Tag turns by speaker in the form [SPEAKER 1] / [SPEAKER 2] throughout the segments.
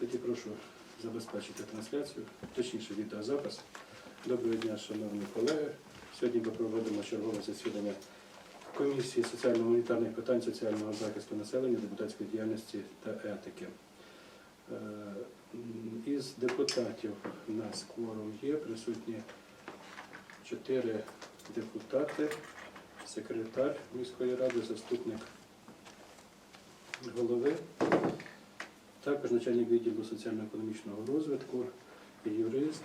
[SPEAKER 1] Тоді прошу забезпечити трансляцію, точніше відеозапис. Доброго дня, шановні колеги. Сьогодні ми проводимо чергове засідання комісії соціально-гуманітарних питань, соціального захисту населення, депутатської діяльності та етики. Е, Із депутатів у нас кворум є, присутні чотири депутати, секретар міської ради, заступник голови, також начальник відділу соціально-економічного розвитку, юрист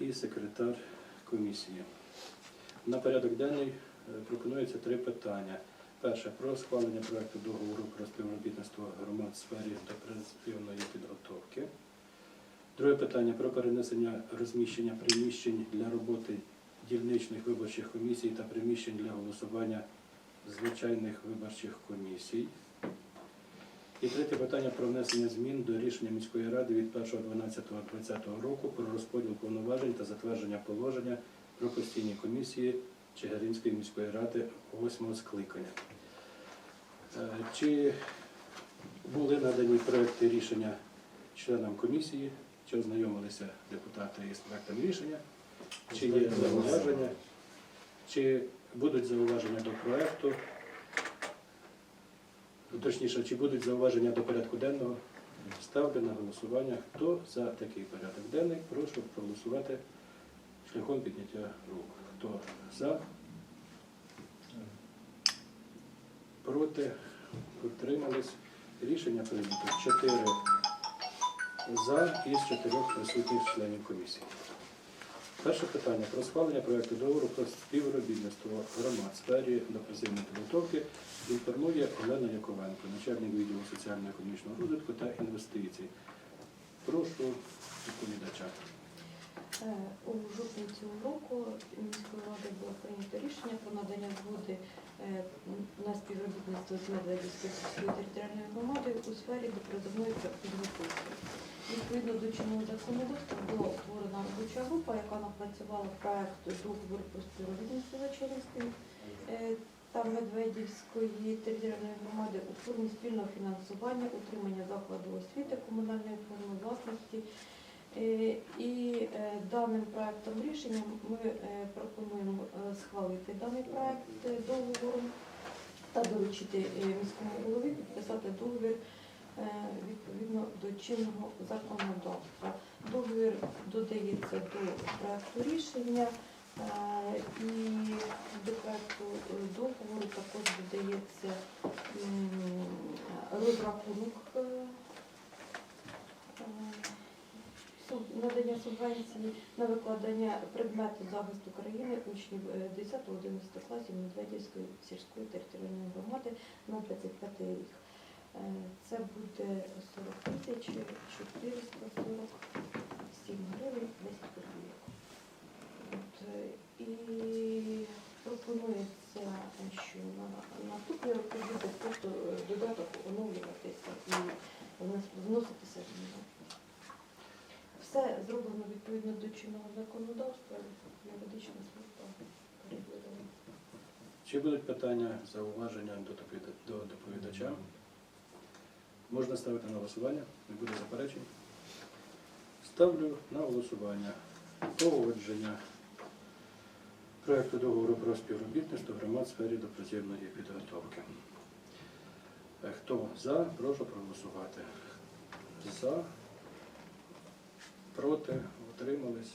[SPEAKER 1] і секретар комісії. На порядок денний е, пропонується три питання. Перше про схвалення проекту договору про співробітництво громад в сфері депресивної підготовки. Друге питання про перенесення розміщення приміщень для роботи дільничних виборчих комісій та приміщень для голосування звичайних виборчих комісій. І третє питання про внесення змін до рішення міської ради від 1.12.2020 року про розподіл повноважень та затвердження положення про постійні комісії Чигиринської міської ради 8 скликання. Е, Чи були надані проекти рішення членам комісії, чи ознайомилися депутати із проектом рішення, чи є зауваження, чи будуть зауваження до проекту, точніше, чи будуть зауваження до порядку денного. Ставлю на голосування. Хто за такий порядок денний, прошу проголосувати шляхом підняття рук. Хто за? Проти? Утримались? Рішення прийнято. Чотири за із чотирьох присутніх членів комісії. Перше питання про схвалення проекту договору про співробітництво громад в сфері депресивної підготовки інформує Олена Яковенко, начальник відділу соціально-економічного розвитку та інвестицій. Прошу відповідача.
[SPEAKER 2] Е, У жовтні цього року міською радою було прийнято рішення про надання згоди е, на співробітництво з Медведівською територіальною громадою у сфері допризовної підготовки. Відповідно до чинного законодавства була утворена робоча група, яка напрацювала проект договору про співробітництво Вечеринської е, та Медведівської територіальної громади у формі спільного фінансування, утримання закладу освіти, комунальної форми власності. Е, І е, даним проектом рішення ми пропонуємо схвалити даний проект е, договору та доручити міському голові підписати договір відповідно до чинного законодавства. Договір додається до проекту рішення е, і до проекту е, договору також додається розрахунок. е, е, надання субвенції на викладання предмету захисту країни учнів 10-11 класів Медведівської сільської територіальної громади на 25 рік. Е, Це буде 40 тисяч 447 гривень 10 копійок. Е, І пропонується, що на наступний рік буде просто е, додаток оновлюватися і вноситися зміни. Все зроблено відповідно до чинного законодавства, юридична служба перевірила.
[SPEAKER 1] Чи будуть питання, зауваження до доповідача? Можна ставити на голосування? Не буде заперечень? Ставлю на голосування погодження проекту договору про співробітництво громад в сфері допрацівної підготовки. Е, Хто за, прошу проголосувати. За, проти, утримались.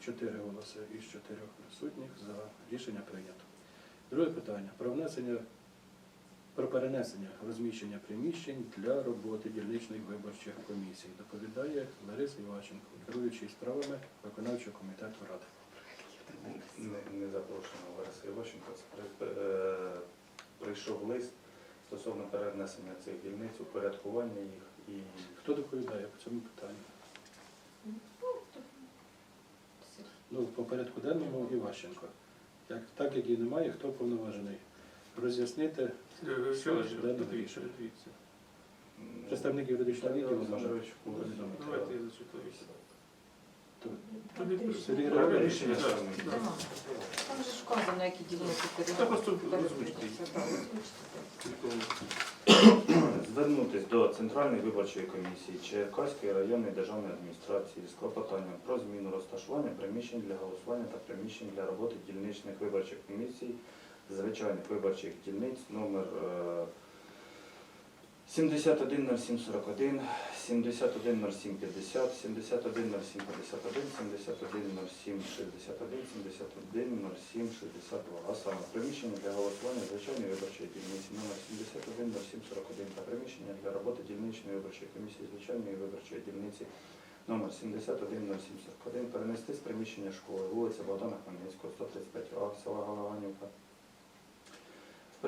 [SPEAKER 1] Чотири голоси із чотирьох присутніх за рішення прийнято. Друге питання про внесення про перенесення розміщення приміщень для роботи дільничних виборчих комісій. Доповідає Лариса Іваченко, керуючий справами виконавчого комітету ради.
[SPEAKER 3] Не, не запрошено Лариса Іващенко. При- е, Прийшов лист стосовно перенесення цих дільниць, упорядкування їх і
[SPEAKER 1] Хто доповідає по цьому питанню?
[SPEAKER 2] Ну.
[SPEAKER 1] Ну, по порядку денному Іващенко. Як, так як і немає, хто повноважений? Роз'яснити
[SPEAKER 4] дивіться,
[SPEAKER 1] представник юридичного відділу може повідомити.
[SPEAKER 4] Давайте я зачитаю.
[SPEAKER 1] То-
[SPEAKER 2] Там
[SPEAKER 4] Тоді
[SPEAKER 2] рішення.
[SPEAKER 1] Сергій
[SPEAKER 4] так.
[SPEAKER 2] Там же ж вказано, які ділянки
[SPEAKER 4] Та просто озвучте.
[SPEAKER 3] звернутися до Центральної виборчої комісії Черкаської районної державної адміністрації з клопотанням про зміну розташування приміщень для голосування та приміщень для роботи дільничних виборчих комісій звичайних виборчих дільниць номер е, 710741, 710750, 710751, 710761, 710762, а саме приміщення для голосування звичайної виборчої дільниці номер 710741 та приміщення для роботи дільничної виборчої комісії звичайної виборчої дільниці номер 710741 перенести з приміщення школи вулиця Богдана Хмельницького, 135А, села Галаганівка, в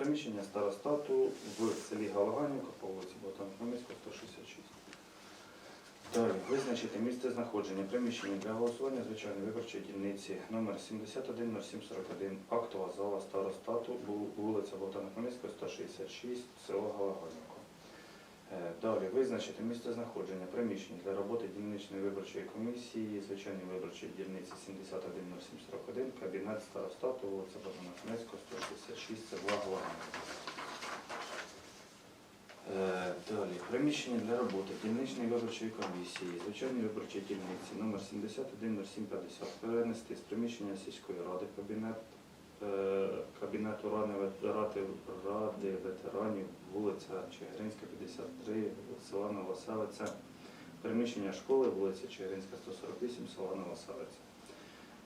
[SPEAKER 3] приміщення старостату в селі Галаганівка по вулиці Богдана Хмельницького, 166. Далі визначити місце знаходження приміщення для голосування звичайної виборчої дільниці номер 710741, актова зала старостату, вулиця Богдана Хмельницького, 166, село Галаганівка. Е, Далі визначити місце знаходження приміщень для роботи дільничної виборчої комісії, звичайної виборчої дільниці 710741, кабінет старостату, вулиця Богдана Хмельницького, 166, село Галаганівка. Е, Далі. Приміщення для роботи дільничної виборчої комісії, звичайної виборчої дільниці номер 710750 перенести з приміщення сільської ради кабінет, кабінету ради, ради, ради ветеранів, вулиця Чигиринська, 53, села Новоселиця, приміщення школи, вулиця Чигиринська, 148, села Новоселиця.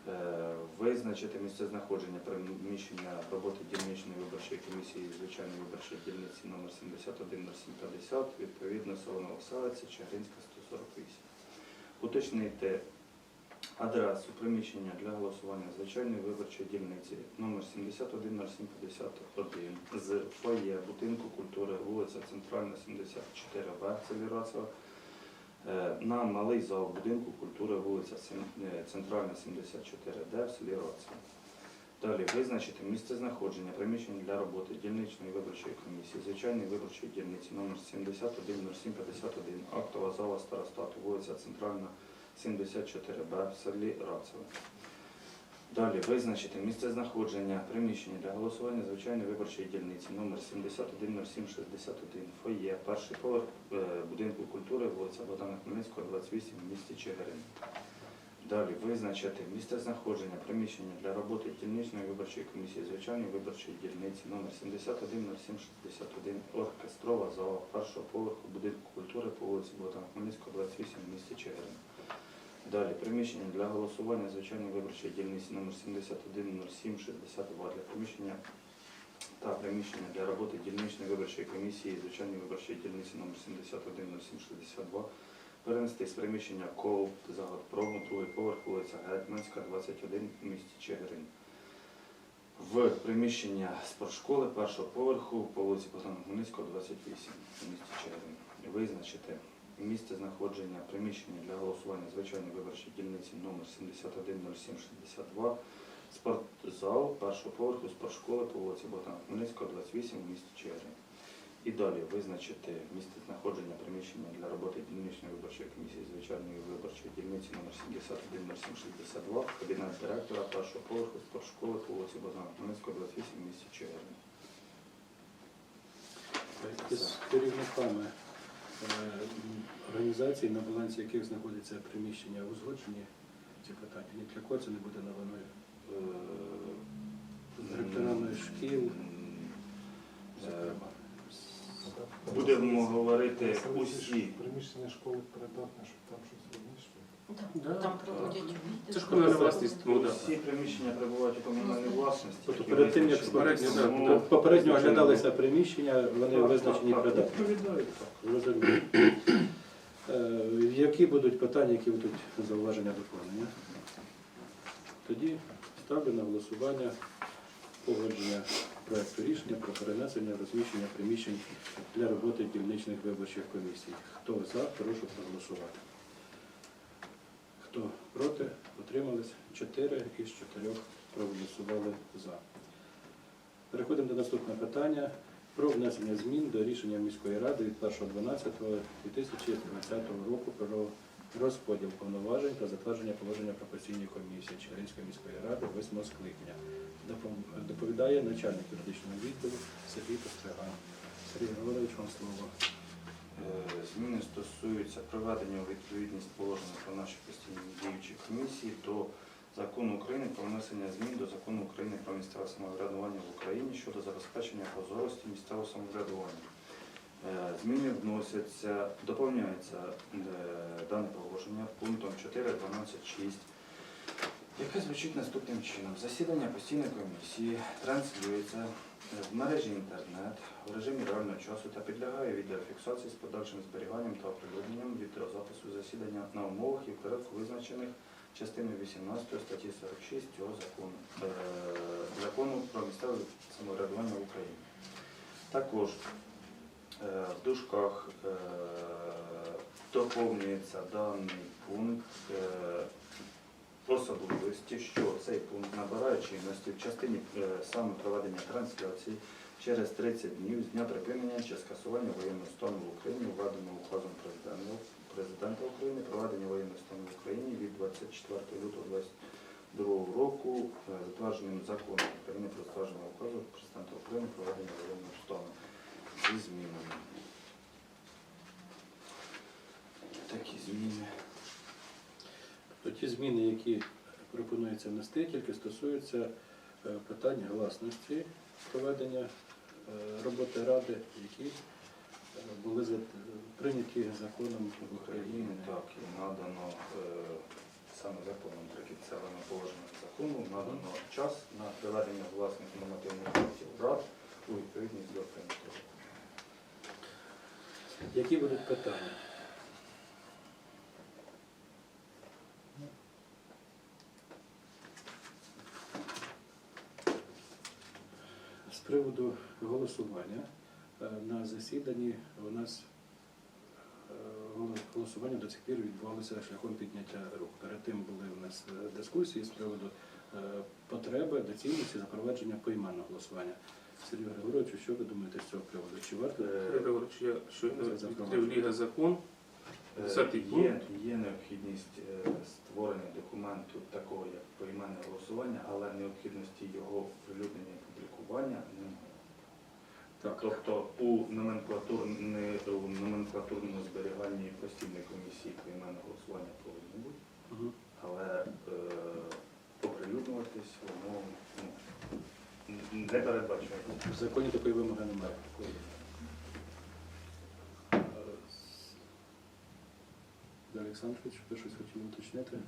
[SPEAKER 3] Е, Визначити місце знаходження приміщення роботи дільничної виборчої комісії звичайної виборчої дільниці номер 710750, відповідно село Новоселиця, Чигиринська, 148. Уточнити адресу приміщення для голосування звичайної виборчої дільниці номер 710751 з фоє будинку культури вулиця Центральна, 74В, в селі Рацево, Е, на малий зал будинку культури вулиця е, Центральна 74Д в селі Роцево. Далі визначити місце знаходження приміщень для роботи дільничної виборчої комісії, звичайної виборчої дільниці номер 710751, актова зала старостату, вулиця Центральна 74Б в селі Рацево. Далі визначити місце знаходження приміщення для голосування звичайної виборчої дільниці номер 710761 фоє, перший поверх е, будинку культури, вулиця Богдана Хмельницького, 28 в місті Чигирин. Далі визначити місце знаходження приміщення для роботи дільничної виборчої комісії звичайної виборчої дільниці номер 710761 оркестрова зала першого поверху будинку культури по вулиці Богдана Хмельницького, 28 в місті Чигирин. Далі приміщення для голосування звичайної виборчої дільниці номер 710762 для приміщення та приміщення для роботи дільничної виборчої комісії звичайної виборчої дільниці номер 710762 перенести з приміщення КОЛ Загорпрому, другий поверх, вулиця Гетьманська, 21 в місті Чигирин. В приміщення спортшколи першого поверху по вулиці Богдана Хмельницького, 28 в місті Чигирин. Визначити місце знаходження приміщення для голосування звичайної виборчої дільниці номер 710762, спортзал першого поверху спортшколи по вулиці Богдана Хмельницького, 28 в місті Чигирин. І далі визначити місце знаходження приміщення для роботи дільничної виборчої комісії звичайної виборчої дільниці номер 710762, кабінет директора першого поверху спортшколи по вулиці Богдана Хмельницького, 28 в місті
[SPEAKER 1] з керівниками організацій, на балансі яких знаходяться приміщення узгоджені ці питання. Ні для кого це не буде новиною. З директорами шкіл, зокрема.
[SPEAKER 3] Будемо говорити усі.
[SPEAKER 4] Приміщення школи придатне, щоб там щось.
[SPEAKER 2] Да. Там проводять
[SPEAKER 5] Це ж комунальна власність. Ну, да.
[SPEAKER 3] Всі приміщення перебувають у комунальній власності.
[SPEAKER 1] Тобто перед тим, як
[SPEAKER 5] попередньо, да,
[SPEAKER 1] Тобто Попередньо оглядалися приміщення, вони
[SPEAKER 3] Так,
[SPEAKER 1] визначені придатні.
[SPEAKER 3] Відповідають, так.
[SPEAKER 1] Зрозуміло. Е, Які будуть питання, які будуть зауваження доповнення? Тоді ставлю на голосування погодження проекту рішення про перенесення розміщення приміщень для роботи дільничних виборчих комісій. Хто за, прошу проголосувати. Хто проти, утримались? Чотири із чотирьох проголосували за. Переходимо до наступного питання про внесення змін до рішення міської ради від 1.12.2020 року про розподіл повноважень та затвердження положення про постійні комісії Чигиринської міської ради 8 скликання. Доповідає начальник юридичного відділу Сергій Постриган. Сергій Григорович, вам слово.
[SPEAKER 3] Е, Зміни стосуються приведення у відповідність положення про наші постійні діючі комісії до закону України про внесення змін до закону України про місцеве самоврядування в Україні щодо забезпечення прозорості місцевого самоврядування. Е, Зміни вносяться, доповнюється е, дане положення пунктом 4.12.6 яке звучить наступним чином. Засідання постійної комісії транслюється е, в мережі інтернет в режимі реального часу та підлягає відеофіксації з подальшим зберіганням та оприлюдненням відеозапису засідання на умовах і в визначених частиною 18 статті 46 цього закону, е, закону про місцеве самоврядування в Україні. Також е, в дужках доповнюється даний пункт особливості, що цей пункт набирає чинності в частині е, саме проведення трансляції через 30 днів з дня припинення чи скасування воєнного стану в Україні, введеного указом президента, президента України, проведення воєнного стану в Україні від 24 лютого 2022 року, е, затвердженим законом України про затвердження указу президента України проведення воєнного стану зі змінами. Такі зміни.
[SPEAKER 1] То ті зміни, які пропонується внести, тільки стосуються е, питань гласності проведення е, роботи ради, які е, були прийняті законом
[SPEAKER 3] України
[SPEAKER 1] України.
[SPEAKER 3] так і надано саме законом прикінцевими положеннями закону, надано час на приведення власних нормативних актів рад у відповідність до прийнятого.
[SPEAKER 1] Які будуть питання? Приводу голосування е, на засіданні у нас е, голосування до цих пір відбувалося шляхом підняття рук. Перед тим були у нас е, дискусії з приводу потреби доцільності запровадження поіменного голосування. Сергій Григорович, що ви думаєте з цього приводу? Чи варто
[SPEAKER 5] Григорович, я щойно відкрив Ліга закон.
[SPEAKER 3] Є, є необхідність створення документу такого, як поіменне голосування, але необхідності його оприлюднення і публікування немає.
[SPEAKER 1] так?
[SPEAKER 3] Тобто у, номенклатурному зберіганні постійної комісії поіменне голосування повинно бути.
[SPEAKER 1] Мгм.
[SPEAKER 3] але е, оприлюднюватись воно ну, н- не передбачає.
[SPEAKER 1] В законі такої вимоги немає. Е, Олександрович, ви щось хотіли уточнити?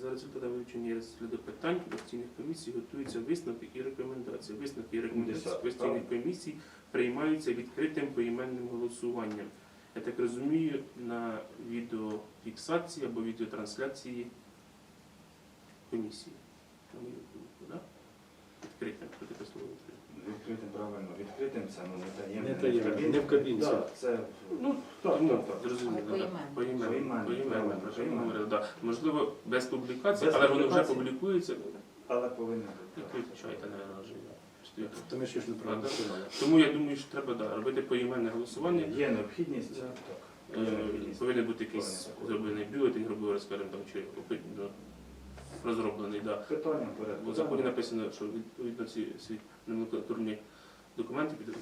[SPEAKER 5] За результатами вивчення розгляду питань постійних комісій готуються висновки і рекомендації. Висновки і рекомендації постійних комісій приймаються відкритим поіменним голосуванням. Я так розумію, на відеофіксації або відеотрансляції комісії. На мою думку, да? Відкритим, хто таке слово відкритим?
[SPEAKER 3] Відкритим правильно, відкритим це ну, не таємне.
[SPEAKER 1] Не таємне, не в кабінці.
[SPEAKER 3] Так, це
[SPEAKER 5] Ну,
[SPEAKER 3] так,
[SPEAKER 5] ну,
[SPEAKER 3] так,
[SPEAKER 5] зрозуміло.
[SPEAKER 2] Але
[SPEAKER 5] да.
[SPEAKER 2] поіменно.
[SPEAKER 5] Поіменно,
[SPEAKER 3] Поіменно,
[SPEAKER 5] поіменно, про що ми
[SPEAKER 3] поіменно.
[SPEAKER 5] говорили, да. Можливо, без публікації,
[SPEAKER 3] Без
[SPEAKER 5] але воно вже
[SPEAKER 3] публікації.
[SPEAKER 5] публікується.
[SPEAKER 3] але повинно
[SPEAKER 5] І
[SPEAKER 3] бути. так.
[SPEAKER 5] виключайте, напевно, вже. Стоїть.
[SPEAKER 1] То ми ж не проголосували.
[SPEAKER 5] Тому я думаю, що треба да, робити поіменне голосування.
[SPEAKER 3] Є необхідність, так.
[SPEAKER 5] Е. Повинен бути якийсь зроблений бюлетень, грубо говоря, скажімо, там, чи опит- ну, розроблений. Да.
[SPEAKER 3] Питання порядку.
[SPEAKER 5] В законі написано, що відповідно ці всі номенклатурні документи під-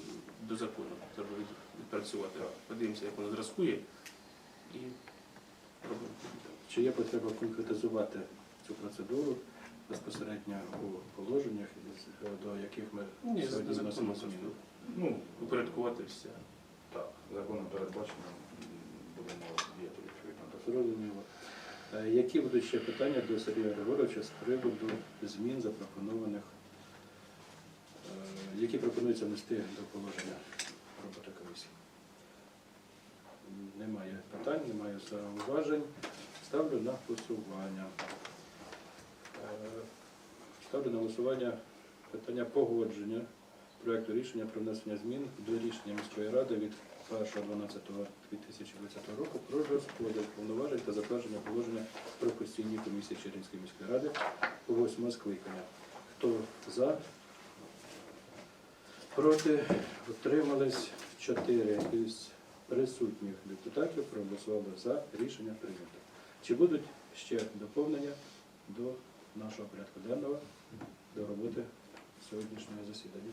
[SPEAKER 5] до закону треба від- відпрацювати. Подивимося, як воно зразкує і робимо.
[SPEAKER 1] Чи є потреба конкретизувати цю процедуру безпосередньо у положеннях, до яких ми
[SPEAKER 5] Ні,
[SPEAKER 1] сьогодні вносимо зміни?
[SPEAKER 3] Ну,
[SPEAKER 5] упорядкувати все.
[SPEAKER 3] так, законом передбачено, будемо діяти відповідно до
[SPEAKER 1] Зрозуміло. Е, Які будуть ще питання до Сергія Григоровича з приводу змін запропонованих, е, які пропонуються внести до положення роботи комісії? Немає питань, немає зауважень. Ставлю на голосування. Е, Ставлю на голосування питання погодження проекту рішення про внесення змін до рішення міської ради від 1.12.2020 року про розподіл повноважень та затвердження положення про постійні комісії Чернівської міської ради восьмого скликання. Хто за? Проти? Утримались чотири із присутніх депутатів проголосували за рішення прийнято. Чи будуть ще доповнення до нашого порядку денного, до роботи сьогоднішнього засідання?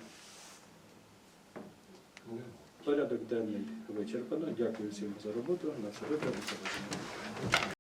[SPEAKER 1] Порядок денний вичерпано. Дякую всім за роботу. На все добре.